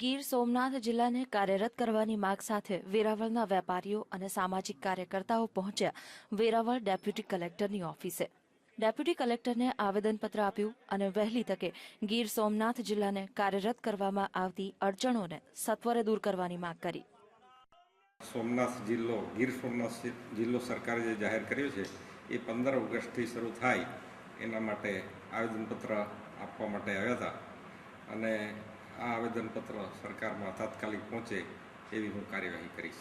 ગીર સોમનાથ જિલ્લાને કાર્યરત કરવાની માંગ સાથે વેરાવળના વેપારીઓ અને સામાજિક કાર્યકર્તાઓ પહોંચ્યા વેરાવળ ડેપ્યુટી કલેક્ટરની ઓફિસે. ડેપ્યુટી કલેક્ટરને આવેદનપત્ર આપ્યું અને વહેલી તકે ગીર સોમનાથ જિલ્લાને કાર્યરત કરવામાં આવતી અડચણોને સત્વરે દૂર કરવાની માંગ કરી. સોમનાથ જિલ્લો, ગીર સોમનાથ જિલ્લો સરકારે જે જાહેર કર્યો છે, એ પંદર ઓગસ્ટથી શરૂ થાય એના માટે આવેદનપત્ર આપવા માટે આવ્યા હતા. અને આ આવેદનપત્ર સરકારમાં તાત્કાલિક પહોંચે એવી હું કાર્યવાહી કરીશ.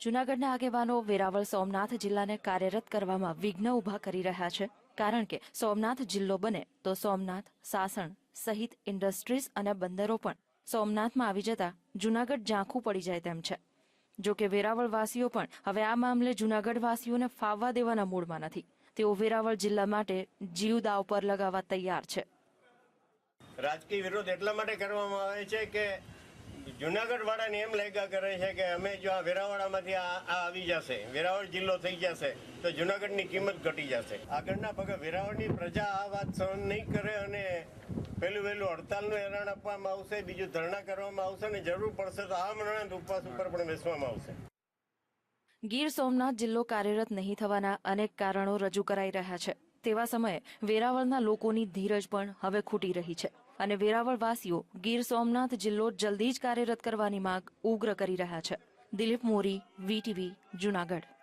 જૂનાગઢના આગેવાનો વેરાવળ સોમનાથ જિલ્લાને કાર્યરત કરવામાં વિઘ્ન ઊભા કરી રહ્યા છે. કારણ કે સોમનાથ જિલ્લો બને તો સોમનાથ, સાસણ સહિત ઇન્ડસ્ટ્રીઝ અને બંદરો પણ સોમનાથમાં આવી જતા જૂનાગઢ ઝાંખું પડી જાય તેમ છે. જો કે વેરાવળ વાસીઓ પણ હવે આ મામલે જૂનાગઢ વાસીઓને ફાવવા દેવાના મૂડમાં નથી. તેઓ વેરાવળ જિલ્લા માટે જીવ દાવ પર લગાવવા તૈયાર છે. રાજકીય વિરોધ એટલા માટે કરવામાં આવે છે કે જુનાગઢ વાળાને એમ લાગ્યા કરે છે કે અમે જો આ વેરાવળામાંથી આ આવી જશે, વેરાવળ જિલ્લો થઈ જશે, તો જુનાગઢની કિંમત ઘટી જશે. આગળના પગે વેરાવળની પ્રજા આ વાત સહન નહીં કરે અને પહેલું વહેલું હડતાલનું એલાન આપવામાં આવશે, બીજું ધરણા કરવામાં આવશે અને જરૂર પડશે તો આ મરણાંત ઉપવાસ ઉપર પણ બેસવામાં આવશે. ગીર સોમનાથ જિલ્લો કાર્યરત નહીં થવાના અનેક કારણો રજૂ કરાઈ રહ્યા છે. તેવા સમયે વેરાવળના લોકોની ધીરજ પણ હવે ખૂટી રહી છે. અને વેરાવળવાસીઓ ગીર સોમનાથ જિલ્લો જલ્દી જ કાર્યરત કરવાની માંગ ઉગ્ર કરી રહ્યા છે. દિલીપ મોરી વીટીવી જૂનાગઢ.